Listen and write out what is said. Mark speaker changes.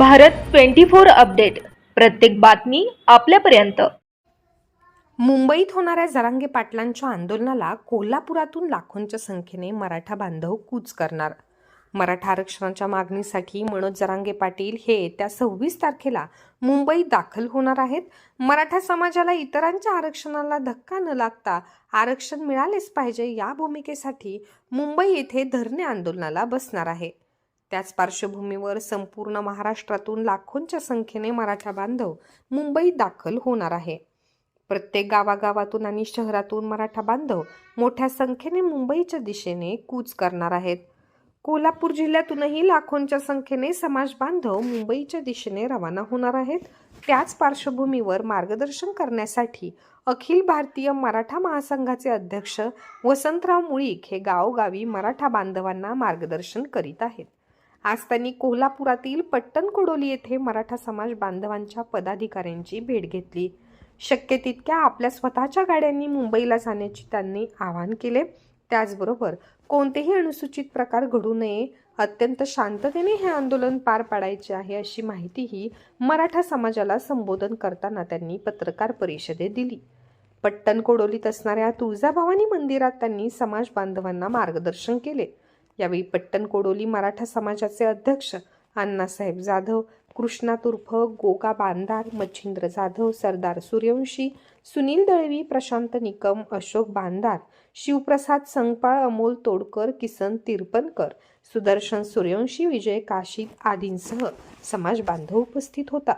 Speaker 1: Bharat twenty four update. प्रत्येक बातमी आपल्यापर्यंत.
Speaker 2: मुंबईत होणाऱ्या जरांगे पाटलांच्या आंदोलनाला कोल्हापुरातून लाखोंच्या संख्येने मराठा बांधव कूच करणार. मराठा आरक्षणाच्या मागणीसाठी मनोज जरांगे पाटील हे येत्या सव्वीस तारखेला मुंबईत दाखल होणार आहेत. मराठा समाजाला इतरांच्या आरक्षणाला धक्का न लागता आरक्षण मिळालेच पाहिजे या भूमिकेसाठी मुंबई येथे धरणे आंदोलनाला बसणार आहे. त्याच पार्श्वभूमीवर संपूर्ण महाराष्ट्रातून लाखोंच्या संख्येने मराठा बांधव मुंबईत दाखल होणार आहे. प्रत्येक गावागावातून आणि शहरातून मराठा बांधव मोठ्या संख्येने मुंबईच्या दिशेने कूच करणार आहेत. कोल्हापूर जिल्ह्यातूनही लाखोंच्या संख्येने समाज बांधव मुंबईच्या दिशेने रवाना होणार आहेत. त्याच पार्श्वभूमीवर मार्गदर्शन करण्यासाठी अखिल भारतीय मराठा महासंघाचे अध्यक्ष वसंतराव मुळीक हे गावोगावी मराठा बांधवांना मार्गदर्शन करीत आहेत. आज त्यांनी कोल्हापुरातील पट्टणकोडोली येथे मराठा समाज बांधवांच्या पदाधिकाऱ्यांची भेट घेतली. शक्य तितक्या आपल्या स्वतःच्या गाड्यांनी मुंबईला जाण्याची त्यांनी आवाहन केले. त्याचबरोबर कोणतेही अनुसूचित प्रकार घडू नये अत्यंत शांततेने हे आंदोलन पार पाडायचे आहे अशी माहितीही मराठा समाजाला संबोधन करताना त्यांनी पत्रकार परिषदेत दिली. पट्टण कोडोलीत असणाऱ्या तुळजाभवानी मंदिरात त्यांनी समाज बांधवांना मार्गदर्शन केले. यावेळी पट्टण कोडोली मराठा समाजाचे अध्यक्ष अण्णासाहेब जाधव कृष्णा तुर्फ गोगा बांधार मच्छिंद्र जाधव सरदार सूर्यवंशी सुनील दळवी प्रशांत निकम अशोक बांधार शिवप्रसाद संगपाळ अमोल तोडकर किसन तिरपनकर सुदर्शन सूर्यवंशी विजय काशीद आदींसह समाज बांधव उपस्थित होता.